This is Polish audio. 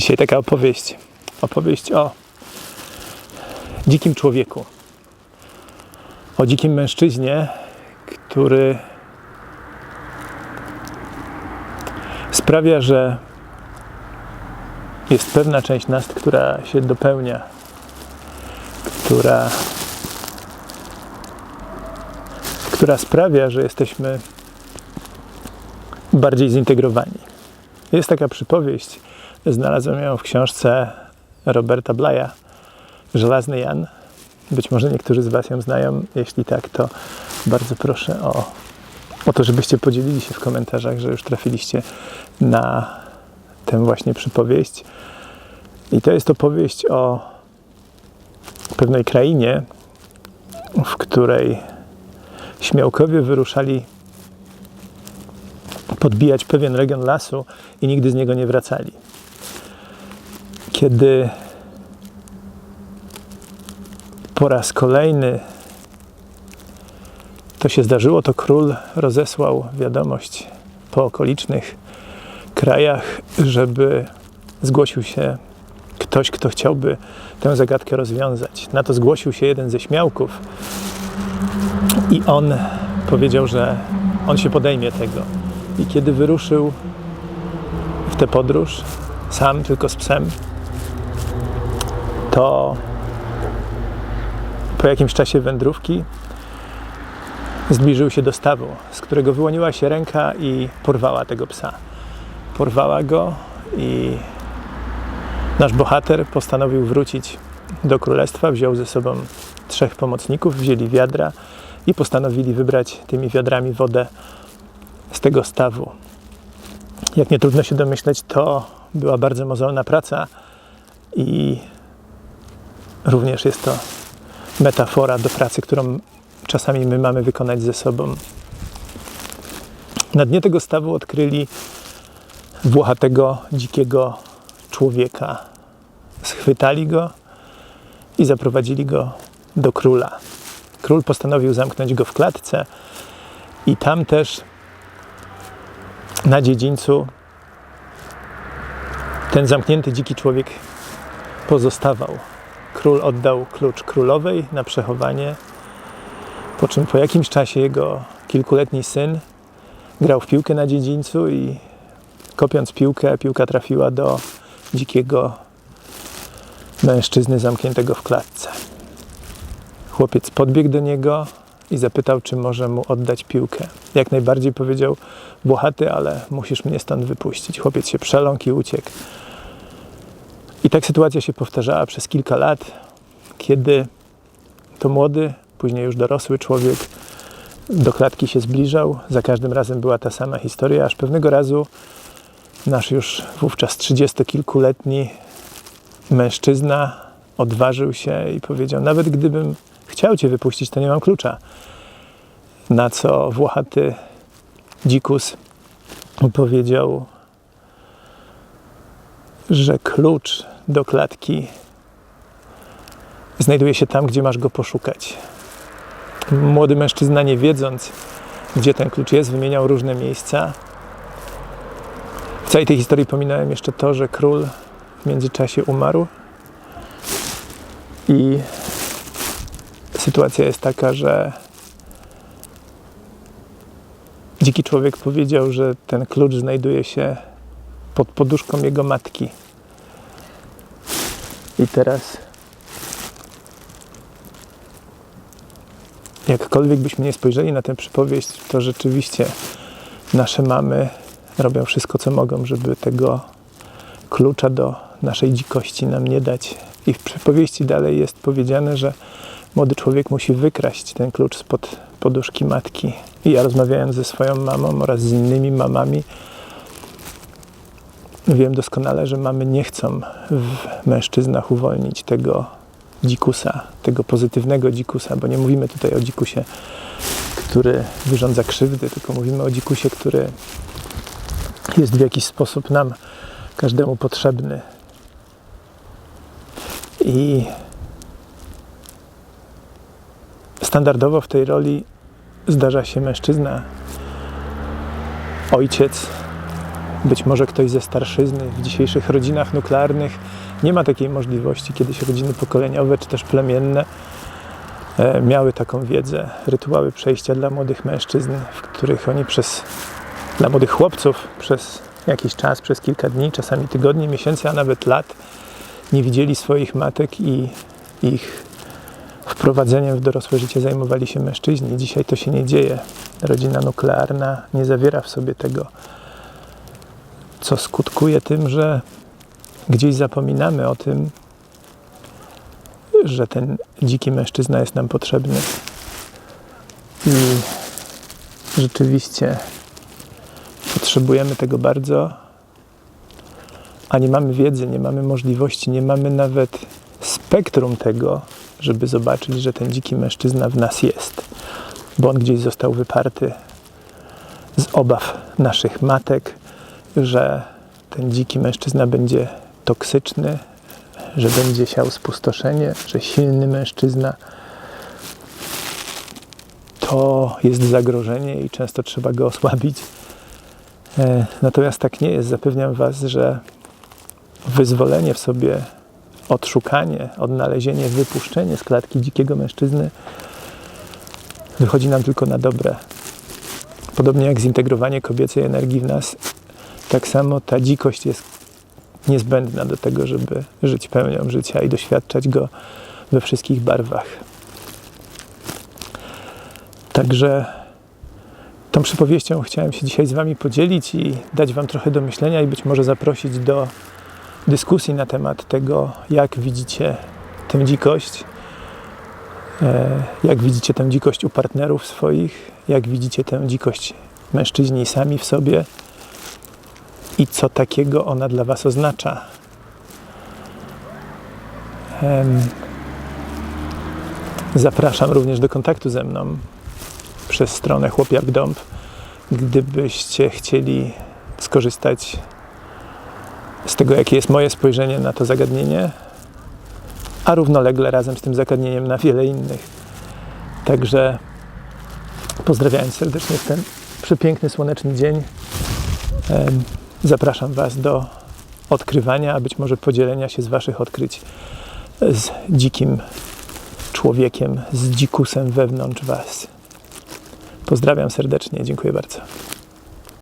Dzisiaj taka opowieść. Opowieść o dzikim człowieku. O dzikim mężczyźnie, który sprawia, że jest pewna część nas, która się dopełnia, która, która sprawia, że jesteśmy bardziej zintegrowani. Jest taka przypowieść, znalazłem ją w książce Roberta Blaya, Żelazny Jan. Być może niektórzy z Was ją znają. Jeśli tak, to bardzo proszę o, o to, żebyście podzielili się w komentarzach, że już trafiliście na tę właśnie przypowieść. I to jest opowieść o pewnej krainie, w której śmiałkowie wyruszali podbijać pewien region lasu i nigdy z niego nie wracali. Kiedy po raz kolejny to się zdarzyło, to król rozesłał wiadomość po okolicznych krajach, żeby zgłosił się ktoś, kto chciałby tę zagadkę rozwiązać. Na to zgłosił się jeden ze śmiałków i on powiedział, że on się podejmie tego. I kiedy wyruszył w tę podróż, sam, tylko z psem, to po jakimś czasie wędrówki zbliżył się do stawu, z którego wyłoniła się ręka i porwała tego psa. Porwała go i nasz bohater postanowił wrócić do królestwa, wziął ze sobą trzech pomocników, wzięli wiadra i postanowili wybrać tymi wiadrami wodę z tego stawu. Jak nie trudno się domyśleć, to była bardzo mozolna praca i również jest to metafora do pracy, którą czasami my mamy wykonać ze sobą. Na dnie tego stawu odkryli włochatego, dzikiego człowieka. Schwytali go i zaprowadzili go do króla. Król postanowił zamknąć go w klatce i tam też na dziedzińcu ten zamknięty dziki człowiek pozostawał. Król oddał klucz królowej na przechowanie, po czym po jakimś czasie jego kilkuletni syn grał w piłkę na dziedzińcu i kopiąc piłkę, piłka trafiła do dzikiego mężczyzny zamkniętego w klatce. Chłopiec podbiegł do niego i zapytał, czy może mu oddać piłkę. Jak najbardziej powiedział, Włochaty, ale musisz mnie stąd wypuścić. Chłopiec się przeląkł i uciekł. I tak sytuacja się powtarzała przez kilka lat, kiedy to młody, później już dorosły człowiek do klatki się zbliżał. Za każdym razem była ta sama historia, aż pewnego razu nasz już wówczas trzydziestokilkuletni mężczyzna odważył się i powiedział: Nawet gdybym chciał cię wypuścić, to nie mam klucza. Na co włochaty dzikus powiedział, że klucz do klatki znajduje się tam, gdzie masz go poszukać. Młody mężczyzna, nie wiedząc, gdzie ten klucz jest, wymieniał różne miejsca. W całej tej historii pominąłem jeszcze to, że król w międzyczasie umarł i sytuacja jest taka, że dziki człowiek powiedział, że ten klucz znajduje się pod poduszką jego matki. I teraz, jakkolwiek byśmy nie spojrzeli na tę przypowieść, to rzeczywiście nasze mamy robią wszystko, co mogą, żeby tego klucza do naszej dzikości nam nie dać. I w przypowieści dalej jest powiedziane, że młody człowiek musi wykraść ten klucz spod poduszki matki. I ja rozmawiając ze swoją mamą oraz z innymi mamami, wiem doskonale, że mamy nie chcą w mężczyznach uwolnić tego dzikusa, tego pozytywnego dzikusa, bo nie mówimy tutaj o dzikusie, który wyrządza krzywdy, tylko mówimy o dzikusie, który jest w jakiś sposób nam, każdemu potrzebny. I standardowo w tej roli zdarza się mężczyzna, ojciec, Być może ktoś ze starszyzny w dzisiejszych rodzinach nuklearnych nie ma takiej możliwości. Kiedyś rodziny pokoleniowe czy też plemienne e, miały taką wiedzę, rytuały przejścia dla młodych mężczyzn, w których oni przez, dla młodych chłopców przez jakiś czas, przez kilka dni, czasami tygodni, miesięcy, a nawet lat nie widzieli swoich matek i ich wprowadzeniem w dorosłe życie zajmowali się mężczyźni. Dzisiaj to się nie dzieje. Rodzina nuklearna nie zawiera w sobie tego, co skutkuje tym, że gdzieś zapominamy o tym, że ten dziki mężczyzna jest nam potrzebny. I rzeczywiście potrzebujemy tego bardzo, a nie mamy wiedzy, nie mamy możliwości, nie mamy nawet spektrum tego, żeby zobaczyć, że ten dziki mężczyzna w nas jest, bo on gdzieś został wyparty z obaw naszych matek, że ten dziki mężczyzna będzie toksyczny, że będzie siał spustoszenie, że silny mężczyzna to jest zagrożenie i często trzeba go osłabić. E, Natomiast tak nie jest. Zapewniam Was, że wyzwolenie w sobie, odszukanie, odnalezienie, wypuszczenie z klatki dzikiego mężczyzny wychodzi nam tylko na dobre. Podobnie jak zintegrowanie kobiecej energii w nas, tak samo ta dzikość jest niezbędna do tego, żeby żyć pełnią życia i doświadczać go we wszystkich barwach. Także tą przypowieścią chciałem się dzisiaj z Wami podzielić i dać Wam trochę do myślenia i być może zaprosić do dyskusji na temat tego, jak widzicie tę dzikość, e, jak widzicie tę dzikość u partnerów swoich, jak widzicie tę dzikość mężczyźni sami w sobie i co takiego ona dla Was oznacza. Zapraszam również do kontaktu ze mną przez stronę Chłop jak Dąb, gdybyście chcieli skorzystać z tego, jakie jest moje spojrzenie na to zagadnienie, a równolegle razem z tym zagadnieniem na wiele innych. Także pozdrawiam serdecznie w ten przepiękny, słoneczny dzień. Zapraszam Was do odkrywania, a być może podzielenia się z Waszych odkryć z dzikim człowiekiem, z dzikusem wewnątrz Was. Pozdrawiam serdecznie, dziękuję bardzo.